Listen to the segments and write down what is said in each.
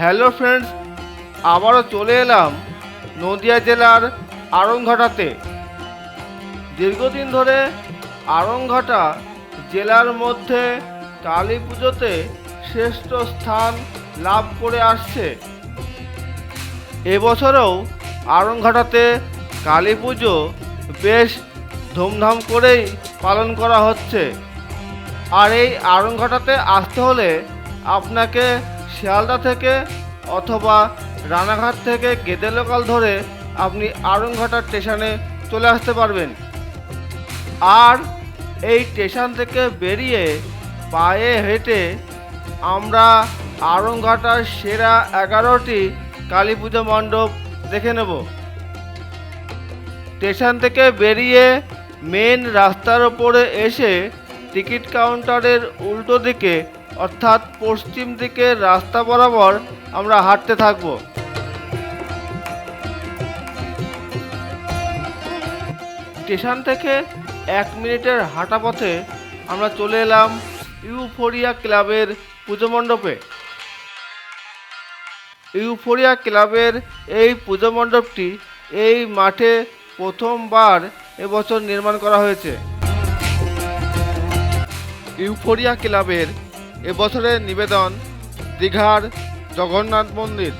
Hello friends, আবারও চলে এলাম নদিয়া জেলার আড়ংঘাটাতে। দীর্ঘদিন ধরে আড়ংঘাটা জেলার মধ্যে কালী পুজোতে শ্রেষ্ঠ স্থান লাভ করে আসছে। এবছরেও আড়ংঘাটাতে কালী পুজো বেশ ধুমধাম করেই পালন করা হচ্ছে। আর এই আড়ংঘাটাতে আসতে হলে আপনাকে শিয়ালদা থেকে অথবা রানাঘাট থেকে গেদে লোকাল ধরে আপনি আড়ংঘাটা স্টেশনে চলে আসতে পারবেন। আর এই স্টেশন থেকে বেরিয়ে পায়ে হেঁটে আমরা আড়ংঘাটার সেরা এগারোটি কালী পুজো মণ্ডপ দেখে নেব। স্টেশন থেকে বেরিয়ে মেন রাস্তার ওপরে এসে টিকিট কাউন্টারের উল্টো দিকে অর্থাৎ পশ্চিম দিকের রাস্তা বরাবর আমরা হাঁটতে থাকব। স্টেশন থেকে এক মিনিটের হাঁটা পথে আমরা চলে এলাম ইউফোরিয়া ক্লাবের পুজো মণ্ডপে। ইউফোরিয়া ক্লাবের এই পুজো মণ্ডপটি এই মাঠে প্রথমবার এবছর নির্মাণ করা হয়েছে। ইউফোরিয়া ক্লাবের এবছরের নিবেদন দীঘার জগন্নাথ মন্দির।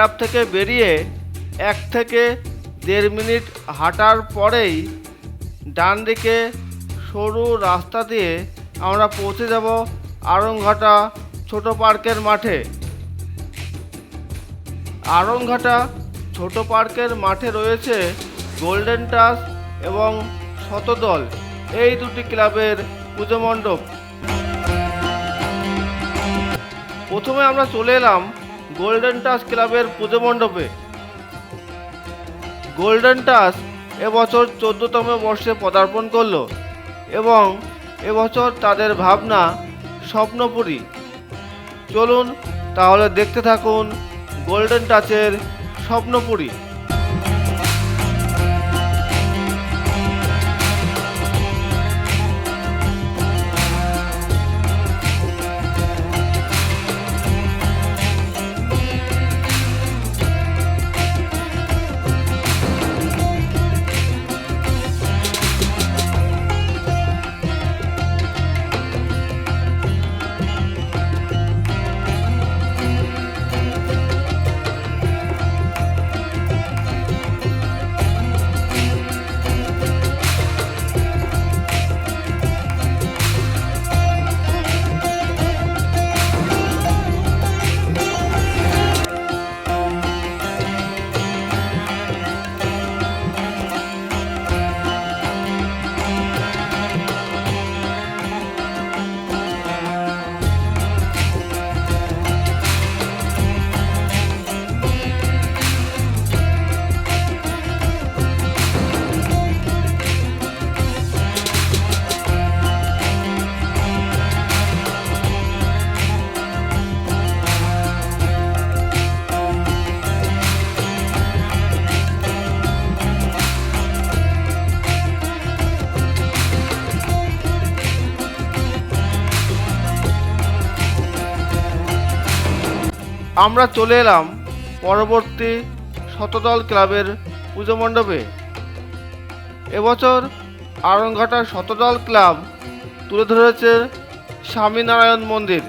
ক্লাব থেকে বেরিয়ে এক থেকে দেড় মিনিট হাঁটার পরেই ডান দিকে সরু রাস্তা দিয়ে আমরা পৌঁছে যাব আড়ংঘাটা ছোট পার্কের মাঠে। আড়ংঘাটা ছোট পার্কের মাঠে রয়েছে গোল্ডেন টাস এবং শতদল। এই দুটি ক্লাবের পুজো মণ্ডপ। প্রথমে আমরা চলে এলাম গোল্ডেন টাস ক্লাবের পুজো মণ্ডপে। গোল্ডেন টাস এবছর চোদ্দতম বর্ষে পদার্পণ করল এবং এবছর তাদের ভাবনা স্বপ্নপুরী। চলুন তাহলে দেখতে থাকুন গোল্ডেন টাচের স্বপ্নপুরী। আমরা চলে এলাম পরবর্তী শতদল ক্লাবের পুজো মণ্ডপে। এবছর আরংঘাটার শতদল ক্লাব তুলে ধরেছে স্বামীনারায়ণ মন্দির।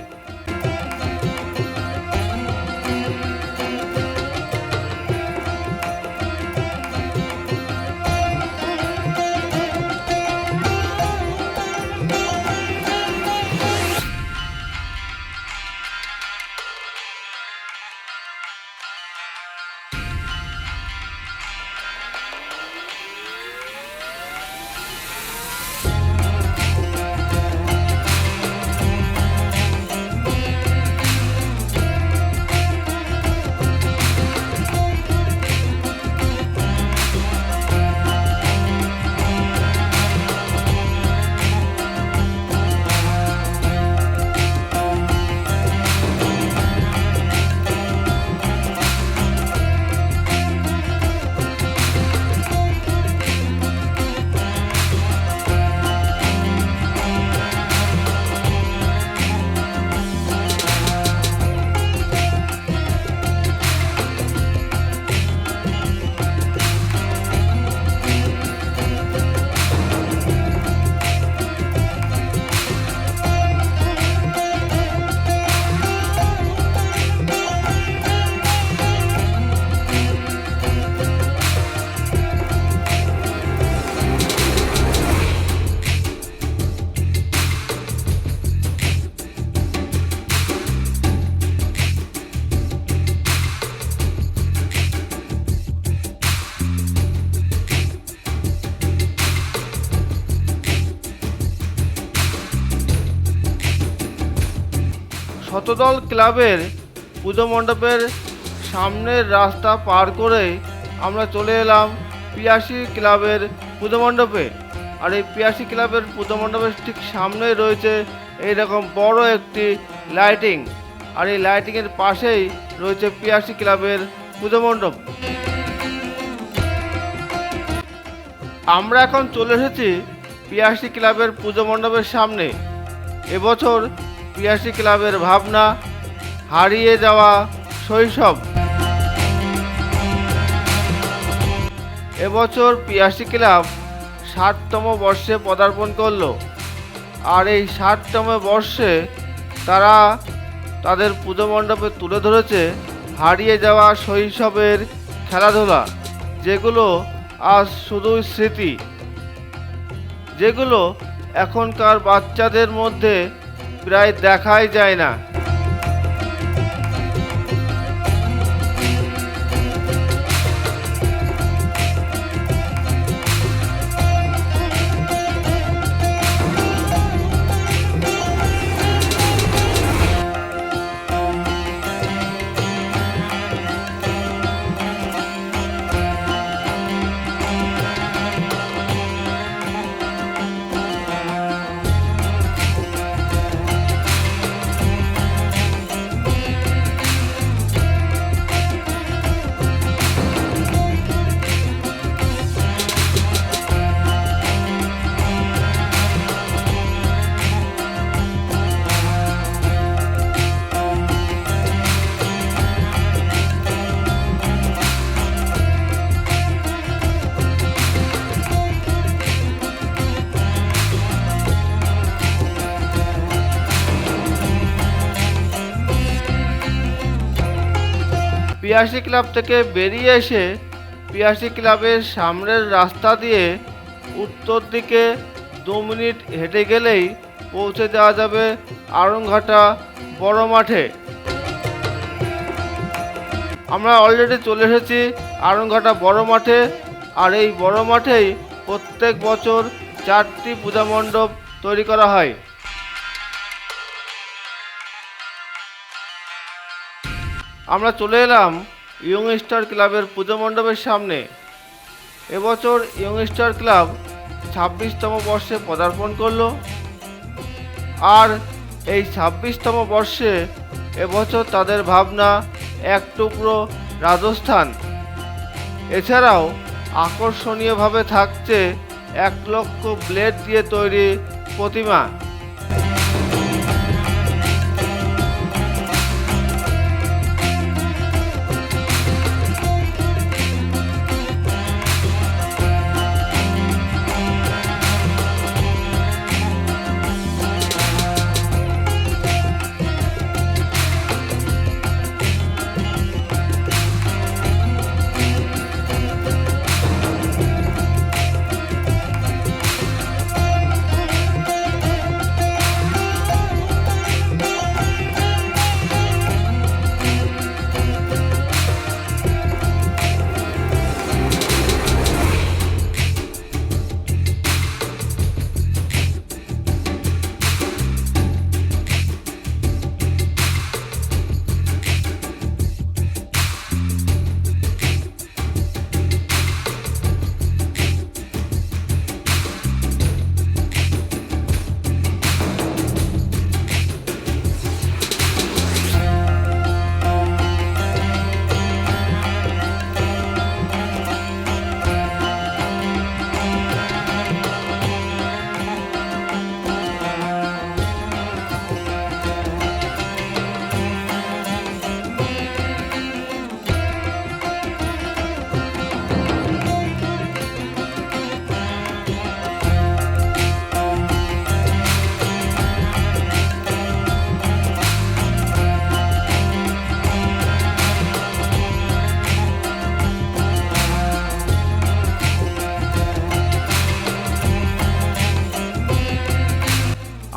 শতদল ক্লাবের পুজো মণ্ডপের সামনের রাস্তা পার করে আমরা চলে এলাম পিয়াসি ক্লাবের পুজো মণ্ডপে। আর এই পিয়াসি ক্লাবের পুজো মণ্ডপের ঠিক সামনেই রয়েছে এইরকম বড় একটি লাইটিং। আর এই লাইটিংয়ের পাশেই রয়েছে পিয়াসি ক্লাবের পুজো মণ্ডপ। আমরা এখন চলে এসেছি পিয়াসি ক্লাবের পুজো মণ্ডপের সামনে। এবছর পিয়াসি ক্লাবের ভাবনা হারিয়ে যাওয়া শৈশব। এবছর পিয়াসি ক্লাব ষাটতম বর্ষে পদার্পণ করল। আর এই ষাটতম বর্ষে তারা তাদের পুজো মণ্ডপে তুলে ধরেছে হারিয়ে যাওয়া শৈশবের খেলাধুলা, যেগুলো আজ শুধুই স্মৃতি, যেগুলো এখনকার বাচ্চাদের মধ্যে প্রায় দেখাই যায় না। পিয়াসি ক্লাব থেকে বেরিয়ে এসে পিয়াসি ক্লাবের সামনের রাস্তা দিয়ে উত্তর দিকে দু মিনিট হেঁটে গেলেই পৌঁছে যাওয়া যাবে আড়ংঘাটা বড় মাঠে। আমরা অলরেডি চলে এসেছি আড়ংঘাটা বড় মাঠে আর এই বড় মাঠেই প্রত্যেক বছর চারটি পূজা মণ্ডপ তৈরি করা হয়। আমরা চলে এলাম ইয়ং স্টার ক্লাবের পুজো মণ্ডপের সামনে। এবছর ইয়ং স্টার ক্লাব ছাব্বিশতম বর্ষে পদার্পণ করল। আর এই ছাব্বিশতম বর্ষে এবছর তাদের ভাবনা এক টুকরো রাজস্থান। এছাড়াও আকর্ষণীয়ভাবে থাকছে এক লক্ষ ব্লেড দিয়ে তৈরি প্রতিমা।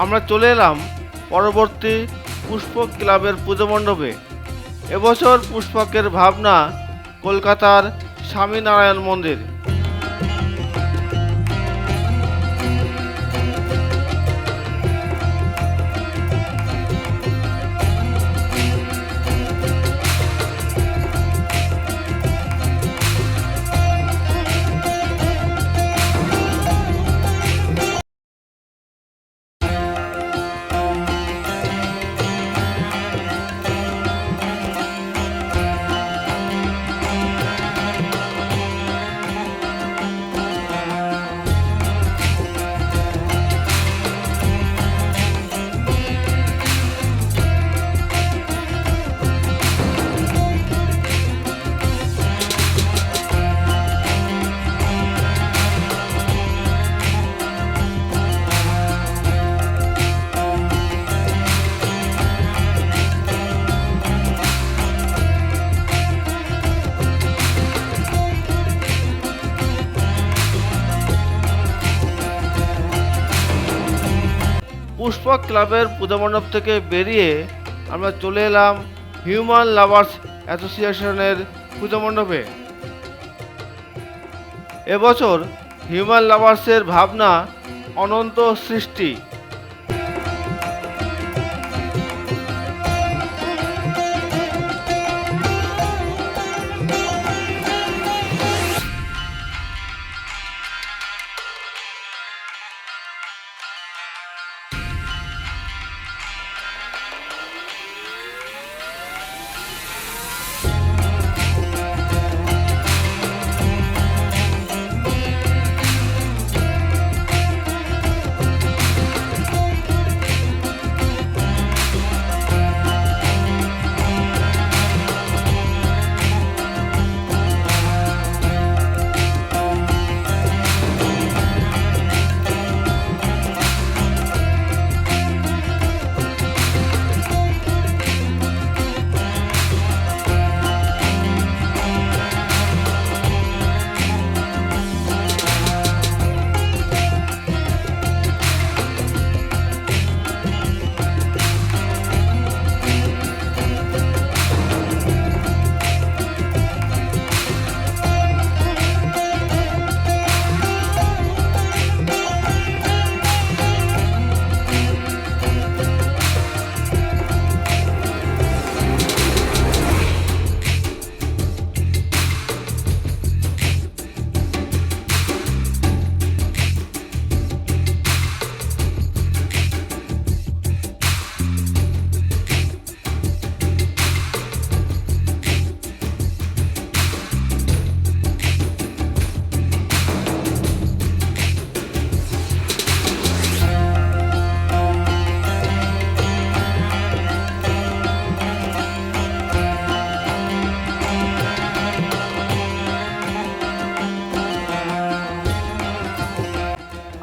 আমরা চলে এলাম পরবর্তী পুষ্প ক্লাবের পুজো মণ্ডপে। এবছর পুষ্পকের ভাবনা কলকাতার স্বামীনারায়ণ মন্দির। ক্লাবের পূজামণ্ডপ থেকে বেরিয়ে আমরা চলে এলাম হিউম্যান লাভার্স অ্যাসোসিয়েশনের পূজামণ্ডপে। এবছর হিউম্যান লাভার্সের ভাবনা অনন্ত সৃষ্টি।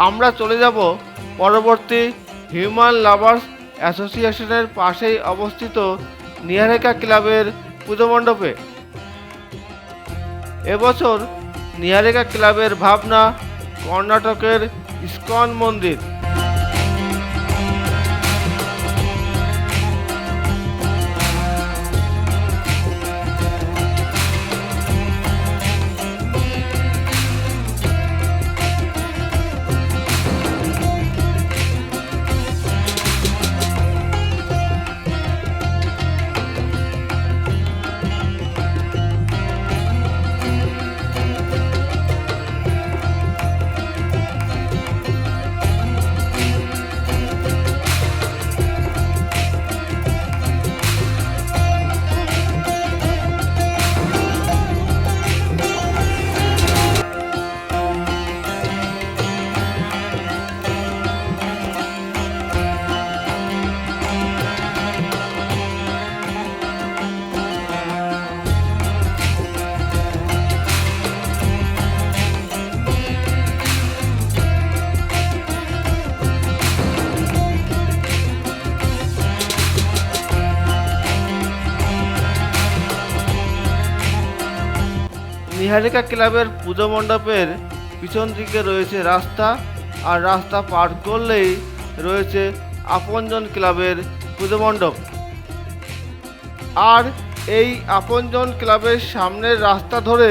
আমরা চলে যাব পরবর্তী হিউম্যান লাভার্স অ্যাসোসিয়েশনের পাশেই অবস্থিত নিহারেকা ক্লাবের পুজো মণ্ডপে। এবছর নিহারেকা ক্লাবের ভাবনা কর্ণাটকের ইস্কন মন্দির। নিহারিকা ক্লাবের পুজো মণ্ডপের পিছন দিকে রয়েছে রাস্তা, আর রাস্তা পার করলেই রয়েছে আপনজন ক্লাবের পুজো মণ্ডপ। আর এই আপনজন ক্লাবের সামনের রাস্তা ধরে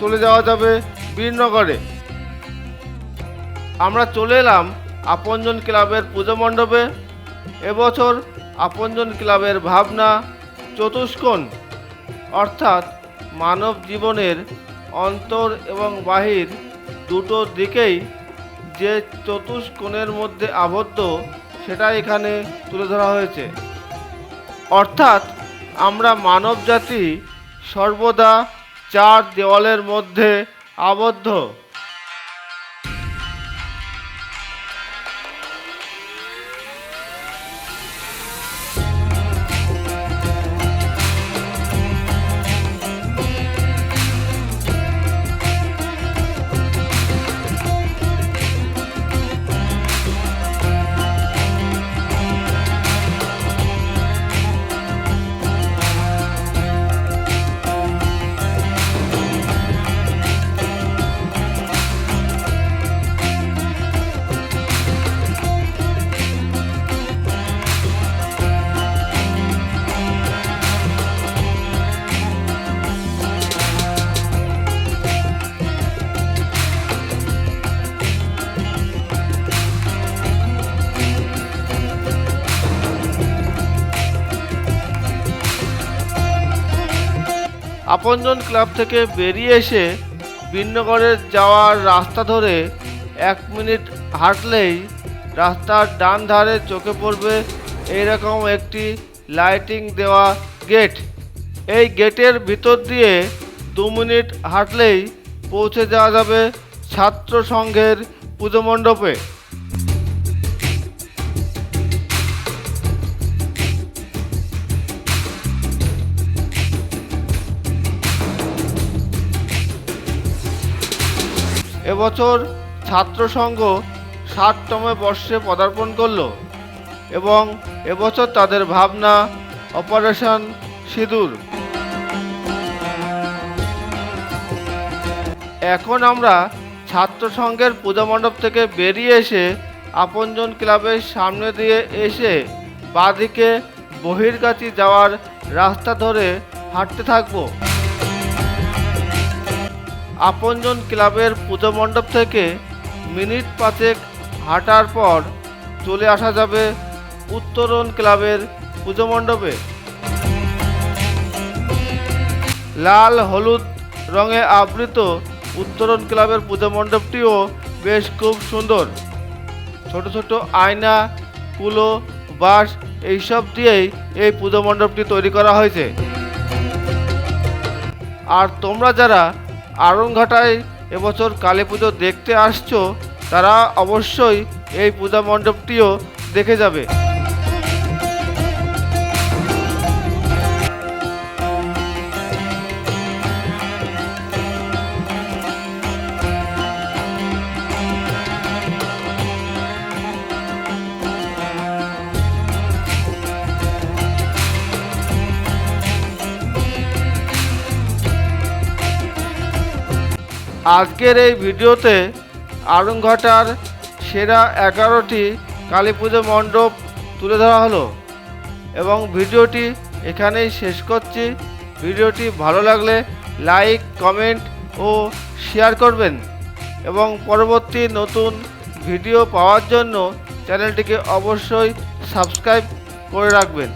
চলে যাওয়া যাবে বীরনগরে। আমরা চলে এলাম আপনজন ক্লাবের পুজো মণ্ডপে। এবছর আপনজন ক্লাবের ভাবনা চতুষ্কোণ, অর্থাৎ মানব জীবনের অন্তর এবং বাহির দুটো দিকেই যে চতুষ্কোণের মধ্যে আবদ্ধ, সেটা এখানে তুলে ধরা হয়েছে। অর্থাৎ আমরা মানব জাতি সর্বদা চার দেওয়ালের মধ্যে আবদ্ধ। আপনজন ক্লাব থেকে বেরিয়ে এসে বিন্নগড়ের যাওয়ার রাস্তা ধরে এক মিনিট হাঁটলেই রাস্তার ডান ধারে চোখে পড়বে এইরকম একটি লাইটিং দেওয়া গেট। এই গেটের ভিতর দিয়ে দু মিনিট হাঁটলেই পৌঁছে যাওয়া যাবে ছাত্র সংঘের পুজো মণ্ডপে। এবছর ছাত্র সংঘ ষাটতম বর্ষে পদার্পণ করল এবং এবছর তাদের ভাবনা অপারেশন সিঁদুর। এখন আমরা ছাত্র সংঘের পূজা মণ্ডপ থেকে বেরিয়ে এসে আপনজন ক্লাবের সামনে দিয়ে এসে বাঁদিকে বহির্গাছি যাওয়ার রাস্তা ধরে হাঁটতে থাকব। আপনজন ক্লাবের পুজো মণ্ডপ থেকে মিনিট পাঁচেক হাঁটার পর চলে আসা যাবে উত্তরণ ক্লাবের পুজো মণ্ডপে। লাল, হলুদ রঙে আবৃত উত্তরণ ক্লাবের পুজো মণ্ডপটিও বেশ খুব সুন্দর। ছোট ছোট আয়না, কুলো, বাঁশ এইসব দিয়েই এই পুজো মণ্ডপটি তৈরি করা হয়েছে। আর তোমরা যারা আড়ংঘাটায় এবছর কালী পুজো দেখতে আসছো তারা অবশ্যই এই পূজা মণ্ডপটিও দেখে যাবে। আজকের এই ভিডিওতে আড়ংঘাটার সেরা এগারোটি কালী পুজো মণ্ডপ তুলে ধরা হলো এবং ভিডিওটি এখানেই শেষ করছি। ভিডিওটি ভালো লাগলে লাইক, কমেন্ট ও শেয়ার করবেন এবং পরবর্তী নতুন ভিডিও পাওয়ার জন্য চ্যানেলটিকে অবশ্যই সাবস্ক্রাইব করে রাখবেন।